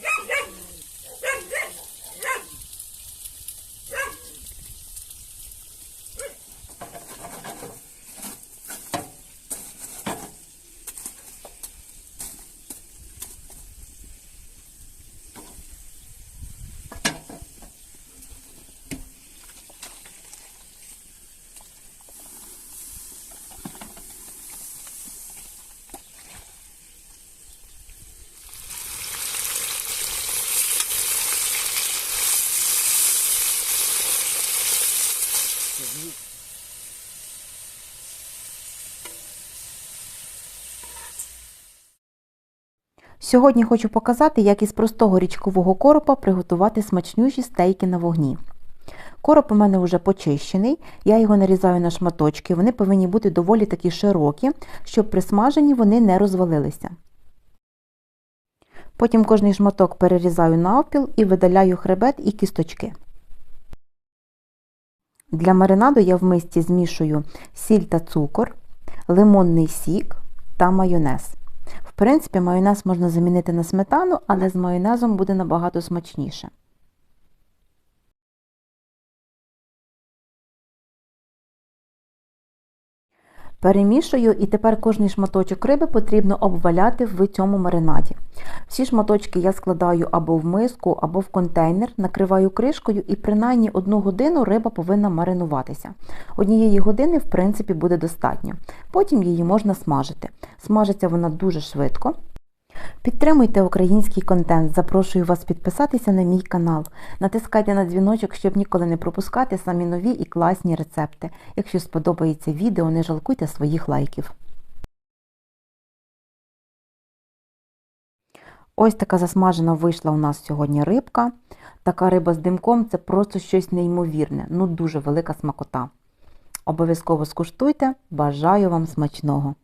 Yeah, yeah. сижу. Сьогодні хочу показати, як із простого річкового коропа приготувати смачнючі стейки на вогні. Короп у мене вже почищений, я його нарізаю на шматочки, вони повинні бути доволі такі широкі, щоб при смаженні вони не розвалилися. Потім кожний шматок перерізаю на опіл і видаляю хребет і кісточки. Для маринаду я в мисці змішую сіль та цукор, лимонний сік та майонез. В принципі, майонез можна замінити на сметану, але з майонезом буде набагато смачніше. Перемішую і тепер кожний шматочок риби потрібно обваляти в цьому маринаді. Всі шматочки я складаю або в миску, або в контейнер, накриваю кришкою і принаймні одну годину риба повинна маринуватися. Однієї години, в принципі, буде достатньо. Потім її можна смажити. Смажиться вона дуже швидко. Підтримуйте український контент, запрошую вас підписатися на мій канал. Натискайте на дзвіночок, щоб ніколи не пропускати самі нові і класні рецепти. Якщо сподобається відео, не жалкуйте своїх лайків. Ось така засмажена вийшла у нас сьогодні рибка. Така риба з димком це просто щось неймовірне, ну дуже велика смакота. Обов'язково скуштуйте, бажаю вам смачного!